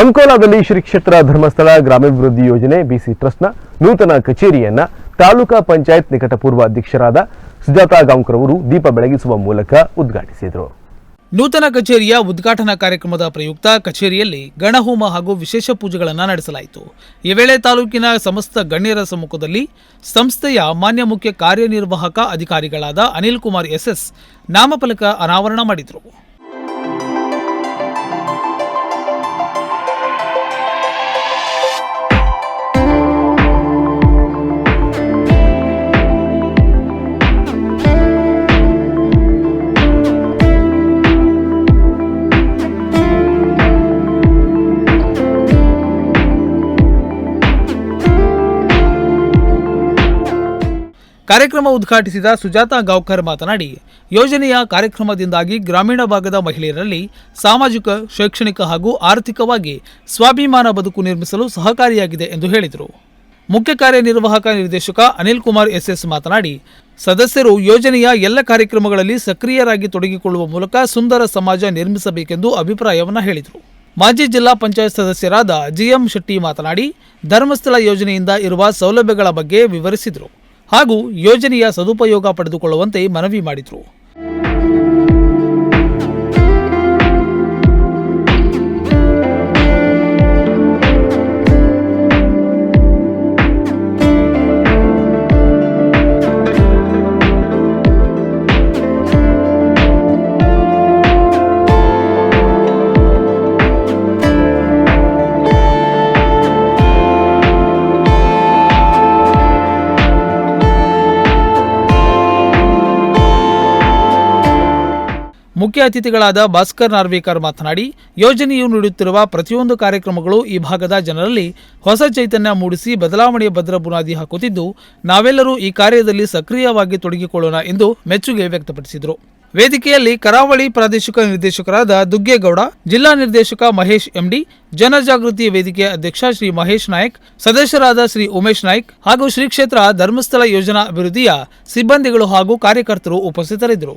ಅಂಕೋಲಾದಲ್ಲಿ ಶ್ರೀ ಕ್ಷೇತ್ರ ಧರ್ಮಸ್ಥಳ ಗ್ರಾಮಾಭಿವೃದ್ಧಿ ಯೋಜನೆ ಬಿಸಿ ಟ್ರಸ್ಟ್ನ ನೂತನ ಕಚೇರಿಯನ್ನ ತಾಲೂಕಾ ಪಂಚಾಯತ್ ನಿಕಟಪೂರ್ವ ಅಧ್ಯಕ್ಷರಾದ ಸುಜಾತಾ ಗಾಂವ್ಕರ್ ಅವರು ದೀಪ ಬೆಳಗಿಸುವ ಮೂಲಕ ಉದ್ಘಾಟಿಸಿದರು. ನೂತನ ಕಚೇರಿಯ ಉದ್ಘಾಟನಾ ಕಾರ್ಯಕ್ರಮದ ಪ್ರಯುಕ್ತ ಕಚೇರಿಯಲ್ಲಿ ಗಣಹೋಮ ಹಾಗೂ ವಿಶೇಷ ಪೂಜೆಗಳನ್ನು ನಡೆಸಲಾಯಿತು. ಈ ವೇಳೆ ತಾಲೂಕಿನ ಸಮಸ್ತ ಗಣ್ಯರ ಸಮ್ಮುಖದಲ್ಲಿ ಸಂಸ್ಥೆಯ ಮಾನ್ಯ ಮುಖ್ಯ ಕಾರ್ಯನಿರ್ವಾಹಕ ಅಧಿಕಾರಿಗಳಾದ ಅನಿಲ್ ಕುಮಾರ್ ಎಸ್ಎಸ್ ನಾಮಫಲಕ ಅನಾವರಣ ಮಾಡಿದರು. ಕಾರ್ಯಕ್ರಮ ಉದ್ಘಾಟಿಸಿದ ಸುಜಾತಾ ಗಾವ್ಕರ್ ಮಾತನಾಡಿ, ಯೋಜನೆಯ ಕಾರ್ಯಕ್ರಮದಿಂದಾಗಿ ಗ್ರಾಮೀಣ ಭಾಗದ ಮಹಿಳೆಯರಲ್ಲಿ ಸಾಮಾಜಿಕ, ಶೈಕ್ಷಣಿಕ ಹಾಗೂ ಆರ್ಥಿಕವಾಗಿ ಸ್ವಾಭಿಮಾನ ಬದುಕು ನಿರ್ಮಿಸಲು ಸಹಕಾರಿಯಾಗಿದೆ ಎಂದು ಹೇಳಿದರು. ಮುಖ್ಯ ಕಾರ್ಯನಿರ್ವಾಹಕ ನಿರ್ದೇಶಕ ಅನಿಲ್ ಕುಮಾರ್ ಎಸ್ಎಸ್ ಮಾತನಾಡಿ, ಸದಸ್ಯರು ಯೋಜನೆಯ ಎಲ್ಲ ಕಾರ್ಯಕ್ರಮಗಳಲ್ಲಿ ಸಕ್ರಿಯರಾಗಿ ತೊಡಗಿಕೊಳ್ಳುವ ಮೂಲಕ ಸುಂದರ ಸಮಾಜ ನಿರ್ಮಿಸಬೇಕೆಂದು ಅಭಿಪ್ರಾಯವನ್ನು ಹೇಳಿದರು. ಮಾಜಿ ಜಿಲ್ಲಾ ಪಂಚಾಯತ್ ಸದಸ್ಯರಾದ ಜಿಎಂ ಶೆಟ್ಟಿ ಮಾತನಾಡಿ, ಧರ್ಮಸ್ಥಳ ಯೋಜನೆಯಿಂದ ಇರುವ ಸೌಲಭ್ಯಗಳ ಬಗ್ಗೆ ವಿವರಿಸಿದರು. ಹಾಗೂ ಯೋಜನೆಯ ಸದುಪಯೋಗ ಪಡೆದುಕೊಳ್ಳುವಂತೆ ಮನವಿ ಮಾಡಿದರು. ಮುಖ್ಯ ಅತಿಥಿಗಳಾದ ಭಾಸ್ಕರ್ ನಾರ್ವೇಕರ್ ಮಾತನಾಡಿ, ಯೋಜನೆಯು ನೀಡುತ್ತಿರುವ ಪ್ರತಿಯೊಂದು ಕಾರ್ಯಕ್ರಮಗಳು ಈ ಭಾಗದ ಜನರಲ್ಲಿ ಹೊಸ ಚೈತನ್ಯ ಮೂಡಿಸಿ ಬದಲಾವಣೆಯ ಭದ್ರ ಬುನಾದಿ ಹಾಕುತ್ತಿದ್ದು, ನಾವೆಲ್ಲರೂ ಈ ಕಾರ್ಯದಲ್ಲಿ ಸಕ್ರಿಯವಾಗಿ ತೊಡಗಿಕೊಳ್ಳೋಣ ಎಂದು ಮೆಚ್ಚುಗೆ ವ್ಯಕ್ತಪಡಿಸಿದರು. ವೇದಿಕೆಯಲ್ಲಿ ಕರಾವಳಿ ಪ್ರಾದೇಶಿಕ ನಿರ್ದೇಶಕರಾದ ದುಗ್ಗೇಗೌಡ, ಜಿಲ್ಲಾ ನಿರ್ದೇಶಕ ಮಹೇಶ್ ಎಂಡಿ, ಜನಜಾಗೃತಿ ವೇದಿಕೆಯ ಅಧ್ಯಕ್ಷ ಶ್ರೀ ಮಹೇಶ್ ನಾಯಕ್, ಸದಸ್ಯರಾದ ಶ್ರೀ ಉಮೇಶ್ ನಾಯ್ಕ್ ಹಾಗೂ ಶ್ರೀ ಕ್ಷೇತ್ರ ಧರ್ಮಸ್ಥಳ ಯೋಜನಾ ಅಭಿವೃದ್ಧಿಯ ಸಿಬ್ಬಂದಿಗಳು ಹಾಗೂ ಕಾರ್ಯಕರ್ತರು ಉಪಸ್ಥಿತರಿದ್ದರು.